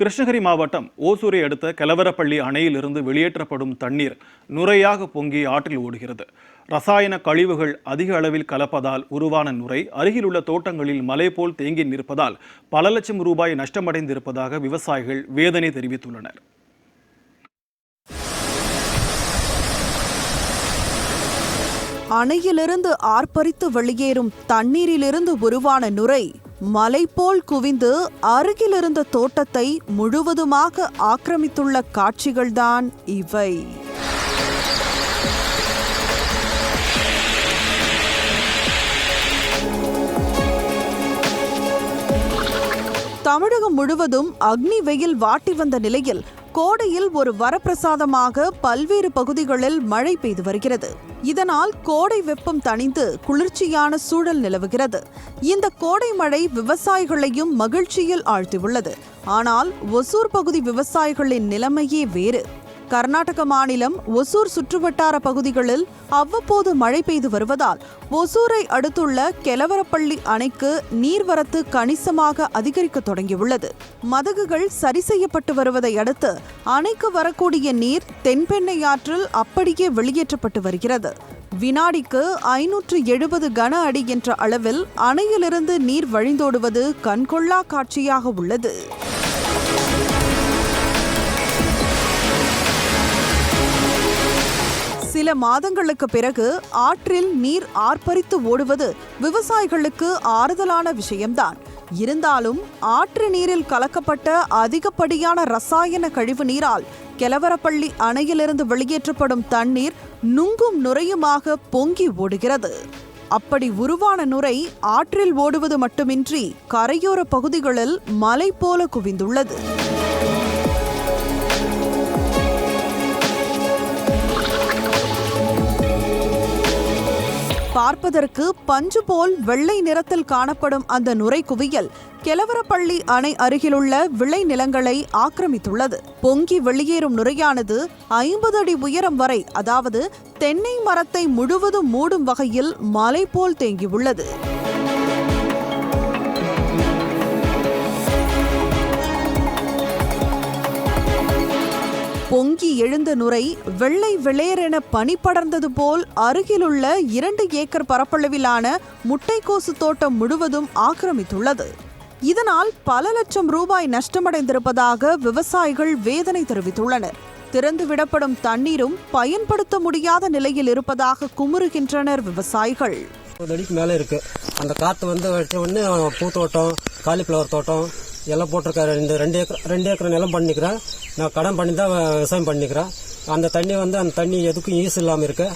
கிருஷ்ணகிரி மாவட்டம் ஓசூரை அடுத்த கெலவரப்பள்ளி அணையிலிருந்து வெளியேற்றப்படும் தண்ணீர் நுரையாக பொங்கி ஆற்றில் ஓடுகிறது. ரசாயன கழிவுகள் அதிக அளவில் கலப்பதால் உருவான நுரை அருகிலுள்ள தோட்டங்களில் மலை போல் தேங்கி நிற்பதால் பல லட்சம் ரூபாய் நஷ்டமடைந்திருப்பதாக விவசாயிகள் வேதனை தெரிவித்துள்ளனர். அணையிலிருந்து ஆர்ப்பரித்து வெளியேறும் தண்ணீரிலிருந்து உருவான நுரை மலை போல் குவிந்து அருகிலிருந்த தோட்டத்தை முழுவதுமாக ஆக்கிரமித்துள்ள காட்சிகள்தான் இவை. தமிழகம் முழுவதும் அக்னி வெயில் வாட்டி வந்த நிலையில் கோடையில் ஒரு வரப்பிரசாதமாக பல்வேறு பகுதிகளில் மழை பெய்து வருகிறது. இதனால் கோடை வெப்பம் தணிந்து குளிர்ச்சியான சூழல் நிலவுகிறது. இந்த கோடை மழை விவசாயிகளையும் மகிழ்ச்சியில் ஆழ்த்தியுள்ளது. ஆனால் ஒசூர் பகுதி விவசாயிகளின் நிலைமையே வேறு. கர்நாடக மாநிலம் ஒசூர் சுற்றுவட்டார பகுதிகளில் அவ்வப்போது மழை பெய்து வருவதால் ஒசூரை அடுத்துள்ள கெலவரப்பள்ளி அணைக்கு நீர்வரத்து கணிசமாக அதிகரிக்க தொடங்கியுள்ளது. மதகுகள் சரி செய்யப்பட்டு வருவதை அடுத்து அணைக்கு வரக்கூடிய நீர் தென்பெண்ணை ஆற்றில் அப்படியே வெளியேற்றப்பட்டு வருகிறது. வினாடிக்கு ஐநூற்று எழுபது கன அடி என்ற அளவில் அணையிலிருந்து நீர் வழிந்தோடுவது கண்கொள்ளா காட்சியாக உள்ளது. சில மாதங்களுக்கு பிறகு ஆற்றில் நீர் ஆர்ப்பரித்து ஓடுவது விவசாயிகளுக்கு ஆறுதலான விஷயம்தான். இருந்தாலும் ஆற்று நீரில் கலக்கப்பட்ட அதிகப்படியான ரசாயன கழிவு நீரால் கெலவரப்பள்ளி அணையிலிருந்து வெளியேற்றப்படும் தண்ணீர் நுங்கும் நுரையுமாக பொங்கி ஓடுகிறது. அப்படி உருவான நுரை ஆற்றில் ஓடுவது மட்டுமின்றி கரையோர பகுதிகளில் மலை போல குவிந்துள்ளது. பார்ப்பதற்கு பஞ்சு போல் வெள்ளை நிறத்தில் காணப்படும் அந்த நுரை குவியல் கெலவரப்பள்ளி அணை அருகிலுள்ள விளை நிலங்களை ஆக்கிரமித்துள்ளது. பொங்கி வெளியேறும் நுரையானது ஐம்பது அடி உயரம் வரை அதாவது தென்னை மரத்தை முழுவதும் மூடும் வகையில் மலை போல் தேங்கியுள்ளது. பொங்கி எழுந்த நுரை வெள்ளை வெளேரென பனி படர்ந்தது போல் அருகிலுள்ள இரண்டு ஏக்கர் பரப்பளவிலான முட்டைக்கோசு தோட்டம் முழுவதும் ஆக்கிரமித்துள்ளது. இதனால் பல லட்சம் ரூபாய் நஷ்டமடைந்திருப்பதாக விவசாயிகள் வேதனை தெரிவித்துள்ளனர். திறந்து விடப்படும் தண்ணீரும் பயன்படுத்த முடியாத நிலையில் இருப்பதாக குமுறுகின்றனர் விவசாயிகள். ஒரு அடிக்கு மேலே இருக்கு. அந்த காற்று வந்து வச்ச உடனே பூத்தோட்டம் காலிஃப்ளவர் தோட்டம் எல்லாம் போட்டிருக்காரு. இந்த ரெண்டு ஏக்கர் ரெண்டு ஏக்கர் நிலம் பண்ணிக்கிறேன் நான் கடன் பண்ணி தான் விவசாயம் பண்ணிக்கிறேன் அந்த தண்ணி வந்து அந்த தண்ணி எதுக்கும் யூஸ் இல்லாமல் இருக்கு.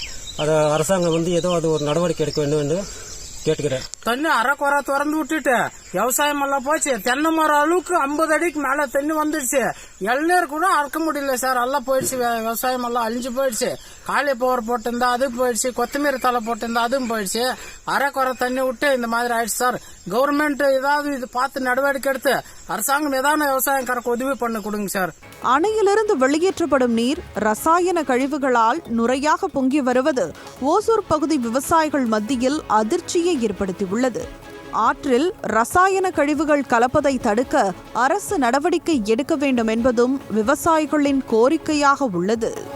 அதை அரசாங்கம் வந்து ஏதோ அது ஒரு நடவடிக்கை எடுக்க வேண்டும் என்று கேட்டுக்கிறேன். தண்ணி குறை திறந்து விட்டுட்டு விவசாயம் எல்லாம் போச்சு. தென்னை மரம் அளவுக்கு ஐம்பது அடிக்கு மேல தண்ணி வந்துடுச்சு இளநீர் கூட அறுக்க முடியல சார். எல்லாம் போயிடுச்சு. விவசாயம் எல்லாம் அழிஞ்சு போயிடுச்சு. காலிஃபிளவர் போட்டிருந்தா அதுவும் போயிடுச்சு. கொத்தமீர் தலை போட்டிருந்தா அதுவும் போயிடுச்சு. அரை குறை தண்ணி விட்டு இந்த மாதிரி ஆயிடுச்சு சார். கவர்மெண்ட் ஏதாவது இது பார்த்து நடவடிக்கை எடுத்து அரசாங்கம் ஏதாவது விவசாயக்காரருக்கு உதவி பண்ணி கொடுங்க சார். அணையிலிருந்து வெளியேற்றப்படும் நீர் ரசாயன கழிவுகளால் நுரையாக பொங்கி வருவது ஓசூர் பகுதி விவசாயிகள் மத்தியில் அதிர்ச்சியை ஏற்படுத்தியுள்ளது. ஆற்றில் ரசாயன கழிவுகள் கலப்பதை தடுக்க அரசு நடவடிக்கை எடுக்க வேண்டும் என்பதும் விவசாயிகளின் கோரிக்கையாக உள்ளது.